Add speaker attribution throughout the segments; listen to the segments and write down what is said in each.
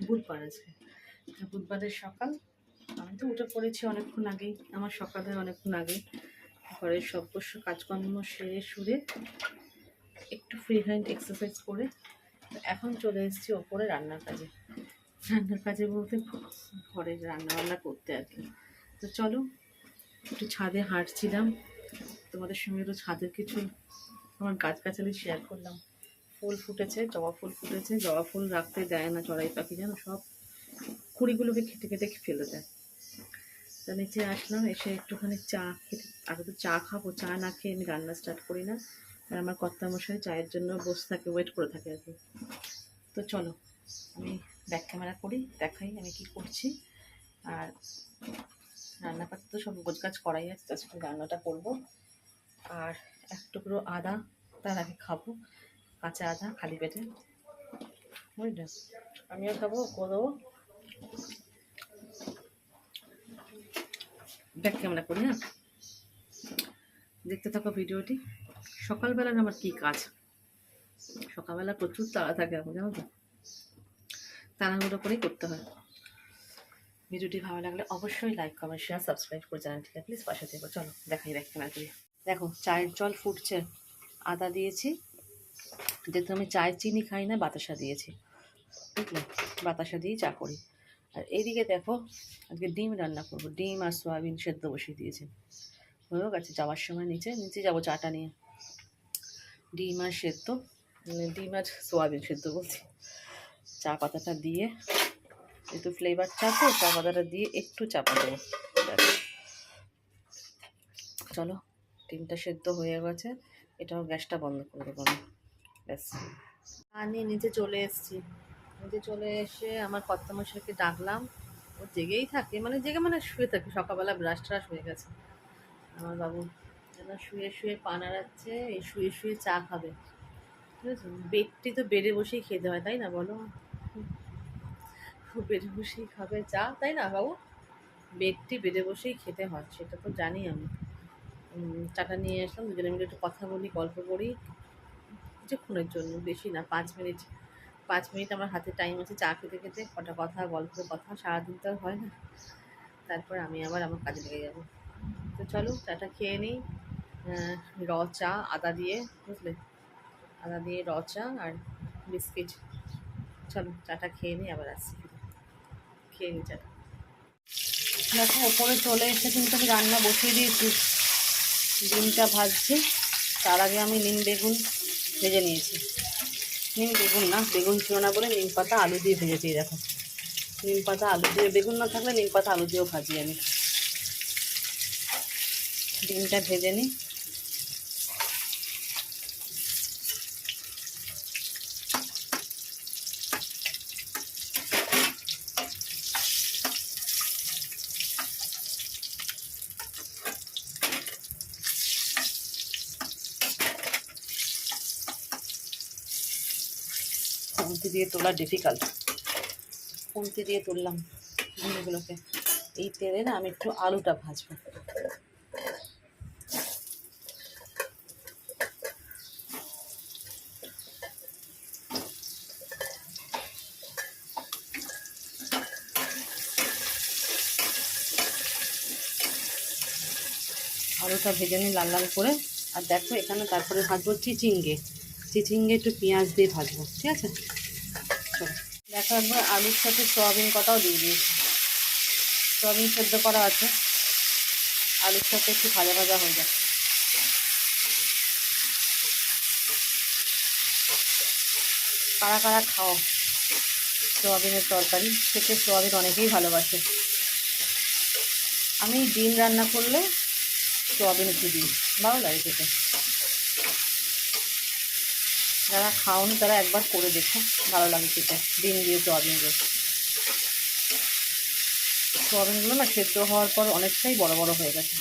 Speaker 1: বুধবার আজকে বুধবারের সকাল। আমি তো উঠে পড়েছি অনেকক্ষণ আগেই। আমার সকালে অনেকক্ষণ আগেই। ঘরের সর্বস্ব কাজকর্ম সেরে সুরে একটু ফ্রি হ্যান্ড এক্সারসাইজ করে এখন চলে এসেছি ওপরে রান্নার কাজে। রান্নার কাজে বলতে ঘরে রান্না বান্না করতে আর কি। তো চলো, একটু ছাদে হাঁটছিলাম। তোমাদের সঙ্গে একটু ছাদের কিছু আমার গাছগাছালি শেয়ার করলাম। ফুল ফুটেছে, জবা ফুল ফুটেছে। জবা ফুল রাখতে দেয় না চড়াই পাখি যেন সব কুড়িগুলোকে খেটে খেটে ফেলে দেয়। তা নিচে আসলাম, এসে একটুখানি চা খেতে, আগে তো চা খাব, চা না খেয়ে আমি রান্না স্টার্ট করি না। আর আমার কর্তামশাই চায়ের জন্য বসে থাকে ওয়েট করে থাকে আর কি। তো চলো, আমি ব্যাক ক্যামেরা করি, দেখাই আমি কি করছি। আর রান্না পাতি তো সব গোছগাছ করাই আছে, তার সাথে রান্নাটা করব। আর এক টুকরো আদা, তার আগে খাব। কাঁচা আদা, খালি পেটে। বুঝলে? আমিও খাব করব ব্যাক ক্যামেরা করি হ্যাঁ? দেখতে থাকো ভিডিওটি। সকালবেলার আমার কি কাজ? সকালবেলা প্রচুর তাড়া থাকে আমার, জানো তো? তাড়াহুড়ো করেই করতে হয়। ভিডিওটি ভালো লাগলে অবশ্যই লাইক কমেন্ট শেয়ার সাবস্ক্রাইব করে চ্যানেলটিকে প্লিজ পাশে থেকো। চলো, দেখাই ব্যাক ক্যামেরা দেখো, চায়ের জল ফুটছে। আদা দিয়েছি যেহেতু আমি চায়ের চিনি খাই না, বাতাসা দিয়েছি। বুঝলে? বাতাসা দিয়ে চা করি। আর এইদিকে দেখো, আজকে ডিম রান্না করব। ডিম আর সয়াবিন সেদ্ধ বসিয়ে দিয়েছি। হয়েও গেছে, যাওয়ার সময় নিচে নিচে যাব চাটা নিয়ে। ডিম আর সেদ্ধ মানে ডিম আর সোয়াবিন সেদ্ধ বলছি। চা পাতাটা দিয়ে একটু ফ্লেভার চা তো, চা পাতাটা দিয়ে একটু চাপা দেবো। চলো, ডিমটা সেদ্ধ হয়ে গেছে। এটাও গ্যাসটা বন্ধ করে দেবো আমি। আর নিয়ে নিচে চলে এসেছি। নিচে চলে এসে আমার কর্তামশাইকে ডাকলাম। ও জেগেই থাকে মানে জেগে মানে শুয়ে থাকে। সকালবেলা ব্রাশ ট্রাশ হয়ে গেছে। আমার বাবু যেন শুয়ে শুয়ে পা নাড়াচ্ছে, এই শুয়ে শুয়ে চা খাবে। ঠিক আছে? বেডটি তো বেডে বসেই খেতে হয়, তাই না বলো? বেডে বসেই খাবে চা, তাই না বাবু? বেডটি বেডে বসেই খেতে হয়, সেটা তো জানি আমি। চাটা নিয়ে আসলাম, দুজনে মিলে একটু কথা বলি, গল্প করি। কিছুক্ষণের জন্য, বেশি না, পাঁচ মিনিট। পাঁচ মিনিট আমার হাতে টাইম আছে চা খেতে খেতে, কটা কথা, গল্পের কথা, সারাদিন তো হয় না। তারপর আমি আবার আমার কাজে লেগে যাব। তো চলো, চাটা খেয়ে নিই। র চা, আদা দিয়ে, বুঝলে? আদা দিয়ে র চা আর বিস্কিট। চলো, চাটা খেয়ে নিই, আবার আসছি। খেয়ে নিই চাটা। দেখো, ওপরে চলে এসে কিন্তু আমি রান্না বসিয়ে দিয়েছি। ডিমটা ভাজছি। তার আগে আমি নিম বেগুন ভেজে নিয়েছি। নিম, বেগুন না, বেগুন ছিল না বলে নিম পাতা, আলু দিয়ে ভেজেছি দিয়ে দেখো। নিম পাতা, আলু দিয়ে, বেগুন না থাকলে নিম পাতা, আলু দিয়েও ভাজি আমি। ডিমটা ভেজে নিই খুন্তি দিয়ে তোলা ডিফিকাল্ট খুন্তি দিয়ে তুললাম ডিমগুলোকে এই তেলে না আমি একটু আলুটা ভাজবো। আলুটা ভেজে নিই লাল লাল করে, আর দেখো এখানে তারপরে ভাজবো চিচিঙ্গে। চিচিঙ্গে একটু পেঁয়াজ দিয়ে ভাজবো, ঠিক আছে? দেখো একবার আলুর সাথে সয়াবিন কটাও দিয়ে দিয়েছি। সয়াবিন সেদ্ধ করা আছে। আলুর সাথে একটু ভাজা ভাজা হয়ে যাচ্ছে। কারা কারা খাও সোয়াবিনের তরকারি, খেতে সোয়াবিন অনেকেই ভালোবাসে। আমি ডিম রান্না করলে সোয়াবিন একটু দিই, ভালো লাগে খেতে। যারা খাওনি তারা একবার করে দেখো, ভালো লাগে খেতে। ডিম দিয়ে সোয়াবিন দিয়ে সোয়াবিনগুলো না সেদ্ধ হওয়ার পর অনেকটাই বড় বড় হয়ে গেছে।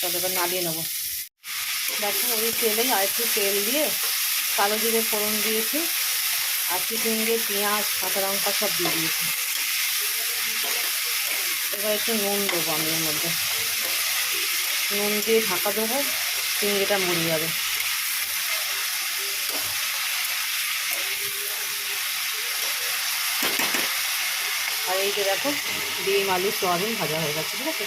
Speaker 1: তবে নাড়িয়ে নেব। দেখো, ওই তেলেই আর একটু তেল দিয়ে কালো জিরে ফোড়ন দিয়েছি, আর চিকেন দিয়ে পেঁয়াজ, কাঁচা লঙ্কা সব দিয়ে দিয়েছি। এবার একটু নুন দেবো আমি এর মধ্যে। নুন দিয়ে ঢাকা দেবো, চিংড়িটা মরে যাবে। আর এই যে দেখো, ডিম, আলু, সোয়াবিন ভাজা হয়ে গেছে, ঠিক আছে?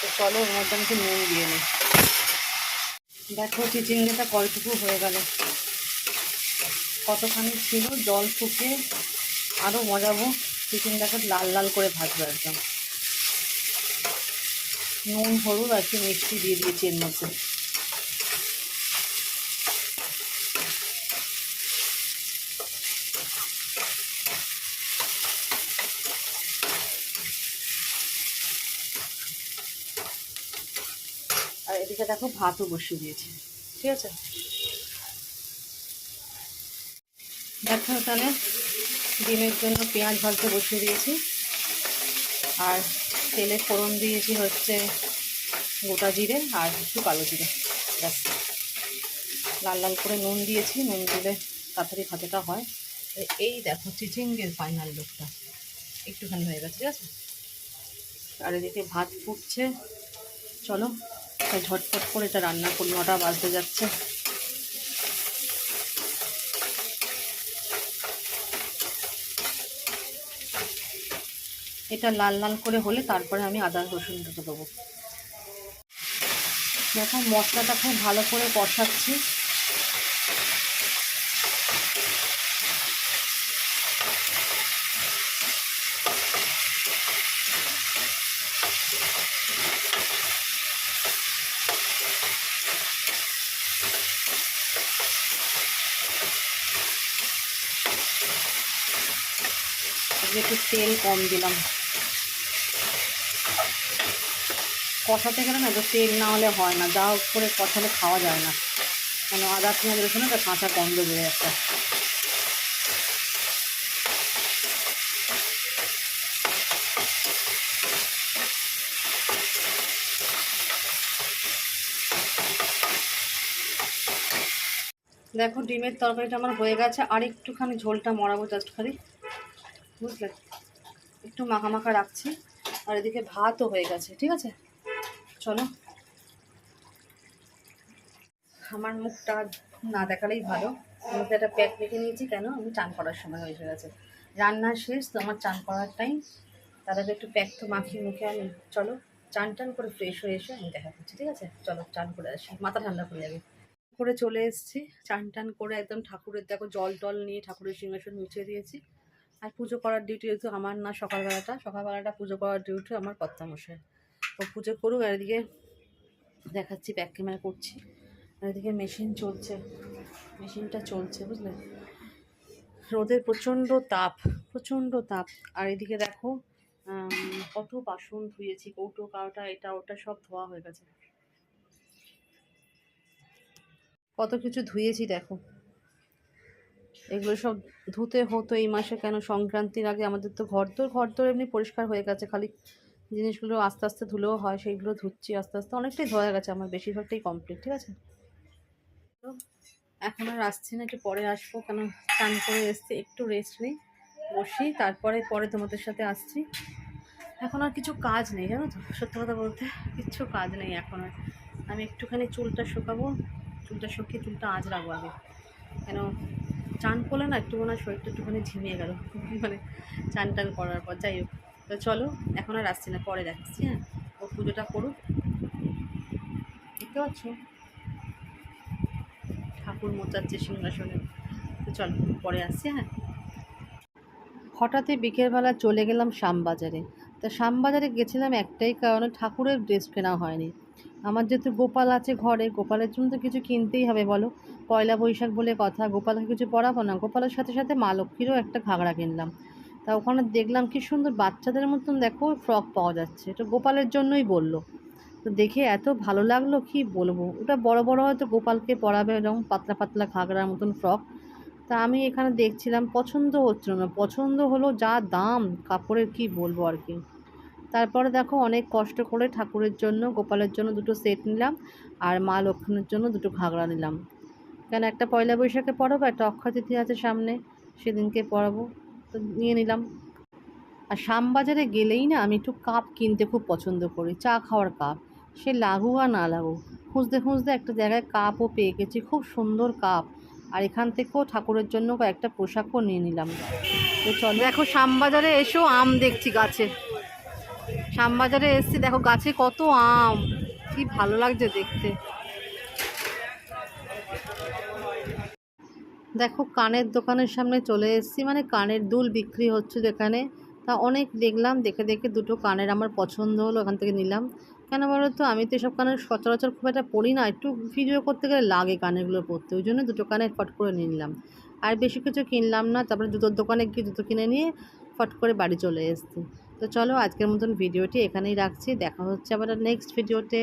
Speaker 1: তো চলো ওর মধ্যে আমি নুন দিয়ে নিই। দেখো চিচিঙ্গিটা কয়টুকু হয়ে গেল। কতখানি ছিল, জল শুকিয়ে আরও মজাবো চিচিঙ্গাটা লাল লাল করে ভাজবো একদম। নুন, হলুদ আর একটু মিষ্টি দিয়ে দিয়েছি এর মধ্যে। আর এদিকে দেখো ভাতও বসিয়ে দিয়েছি। ঠিক আছে? দেখো তাহলে ডিমের জন্য পেঁয়াজ ভাজতে বসিয়ে দিয়েছি। আর তেলে ফোড়ন দিয়েছি হচ্ছে গোটা জিরে আর একটু কালো জিরে, ব্যাস। লাল লাল করে নুন দিয়েছি, নুন দিলে তাড়াতাড়ি ভাজাটা হয়। এই দেখো, চিচিঙ্গের ফাইনাল লোকটা একটুখানি হয়ে গেছে, ঠিক আছে? আর এদিকে ভাত ফুটছে। চলো ঝটপট করে এটা রান্না করি নটা বাজতে যাচ্ছে। এটা লাল লাল করে হলে তারপরে আমি আদা রসুনটা দেবো। দেখো মশলাটা খুব ভালো করে কষাচ্ছি। একটু তেল কম দিলাম। কষাতে গেলে না তো তেল না হলে হয় না, যা করে কষালে খাওয়া যায় না। কেন আদা, পেঁয়াজ রসুন একটা কাঁচা গন্ধ বেড়ে একটা। দেখো ডিমের তরকারিটা আমার হয়ে গেছে, আর একটুখানি ঝোলটা মরাবো জাস্ট খালি। বুঝলে? একটু মাখা মাখা রাখছি, আর এদিকে ভাতও হয়ে গেছে, ঠিক আছে? চলো। আমার মুখটা না দেখালেই ভালো। আমি তো একটা প্যাক রেখে নিয়েছি, কেন? আমি চান করার সময় হয়ে গেছে। রান্না শেষ, তো আমার চান করার টাইম আগে একটু প্যাক তো মাখিয়ে মুখে আমি চলো, চান টান করে ফ্রেশ হয়ে এসে আমি দেখা করছি ঠিক আছে? চলো, চান করে আসি। মাথা ঠান্ডা করে যাবে। করে চলে এসেছি। চান টান করে একদম ঠাকুরের, দেখো, জল টল নিয়ে ঠাকুরের সিংহাসন মুছে দিয়েছি। আর পুজো করার ডিউটি যেহেতু আমার না সকালবেলাটা। সকালবেলাটা পুজো করার ডিউটি আমার কর্তামশাই। ও পুজো করুক আর এদিকে দেখাচ্ছি ব্যাক ক্যামেরা করছি। আর এদিকে মেশিন চলছে। মেশিনটা চলছে, বুঝলে? রোদের প্রচণ্ড তাপ প্রচণ্ড তাপ। আর এদিকে দেখো কত বাসন ধুয়েছি, কৌটো কাওটা এটা, ওটা সব ধোয়া হয়ে গেছে। কত কিছু ধুয়েছি, দেখো। এগুলো সব ধুতে হতো এই মাসে কেন? সংক্রান্তির আগে আমাদের তো ঘর তোর ঘর তোর এমনি পরিষ্কার হয়ে গেছে, খালি জিনিসগুলো আস্তে আস্তে ধুলেও হয়, সেইগুলো ধুচ্ছি আস্তে আস্তে। অনেকটাই ধোয়া গেছে, আমার বেশিরভাগটাই কমপ্লিট ঠিক আছে? তো এখন আর আসছি না, একটু পরে আসব, কেন স্নান করে এসছি, একটু রেস্ট নিই, বসি, তারপরে, পরে তোমাদের সাথে আসছি। এখন আর কিছু কাজ নেই, জানো তো, সত্যি কথা বলতে, কিচ্ছু কাজ নেই এখন আর। আমি একটুখানি চুলটা শুকাবো, চুলটা শুকিয়ে চুলটা আজ রাখব আগে। কেন, চান করলে না একটু মনে শরীরটা একটুখানি ঝিমিয়ে গেল মানে চান টান করার পর, যাই হোক। তো চলো, এখন আর আসছি না, পরে যাচ্ছি হ্যাঁ? ও পুজোটা করুক। দেখতে পাচ্ছ? ঠাকুর মোচাচ্ছে সিংহাসনে। তো চলো, পরে আসছি হ্যাঁ? হঠাৎই বিকেলবেলা চলে গেলাম শ্যামবাজারে। তা শ্যামবাজারে গেছিলাম একটাই কারণে ঠাকুরের ড্রেস কেনা হয়নি। আমার যেহেতু গোপাল আছে ঘরে, গোপালের জন্য তো কিছু কিনতেই হবে, বলো? পয়লা বৈশাখ বলে কথা, গোপালকে কিছু পরাবো না? গোপালের সাথে সাথে মা লক্ষ্মীরও একটা ঘাগড়া কিনলাম। তা ওখানে দেখলাম কি সুন্দর বাচ্চাদের মতন দেখো ফ্রক পাওয়া যাচ্ছে। এটা গোপালের জন্যই বলল। তো দেখে এত ভালো লাগল কি বলব? ওটা বড় বড় হয়তো গোপালকে পরাবে এরকম পাতলা পাতলা ঘাগরার মতন ফ্রক তা আমি এখানে দেখছিলাম পছন্দ হচ্ছিল না। পছন্দ হলো যা দাম, কাপড়ের কি বলব আর কি। তারপরে দেখো অনেক কষ্ট করে ঠাকুরের জন্য, গোপালের জন্য দুটো সেট নিলাম আর মা লক্ষ্মণের জন্য দুটো ঘাগরা নিলাম। কেন একটা পয়লা বৈশাখে পরাবো, একটা অক্ষয় তিথি আছে সামনে, সেদিনকে পরাবো। তো নিয়ে নিলাম। আর শ্যামবাজারে গেলেই না আমি একটু কাপ কিনতে খুব পছন্দ করি, চা খাওয়ার কাপ। সে লাগুক আর না লাগুক খুঁজতে খুঁজতে একটা জায়গায় কাপও পেয়ে গেছি, খুব সুন্দর কাপ। আর এখান থেকেও ঠাকুরের জন্য কয়েকটা পোশাকও নিয়ে নিলাম। তো চলো দেখো শ্যামবাজারে এসেও আম দেখছি গাছে। শ্যামবাজারে এসছি, দেখো গাছে কত আম, কি ভালো লাগছে দেখতে। দেখো কানের দোকানের সামনে চলে এসেছি মানে কানের দুল বিক্রি হচ্ছিল এখানে তা অনেক দেখলাম, দেখে দেখে দুটো কানের আমার পছন্দ হলো, ওখান থেকে নিলাম। কেন বলো তো, আমি তো এসব কানের সচরাচর খুব একটা পড়ি না, একটু ভিডিও করতে গেলে লাগে কানেরগুলো পড়তে ওই জন্য দুটো কানের ফট করে নিয়ে নিলাম। আর বেশি কিছু কিনলাম না, তারপরে জুতোর দোকানে গিয়ে জুতো কিনে নিয়ে ফট করে বাড়ি চলে এসেছি। তো চলো আজকের মতন ভিডিওটি এখানেই রাখছি, দেখা হচ্ছে আবার নেক্সট ভিডিওতে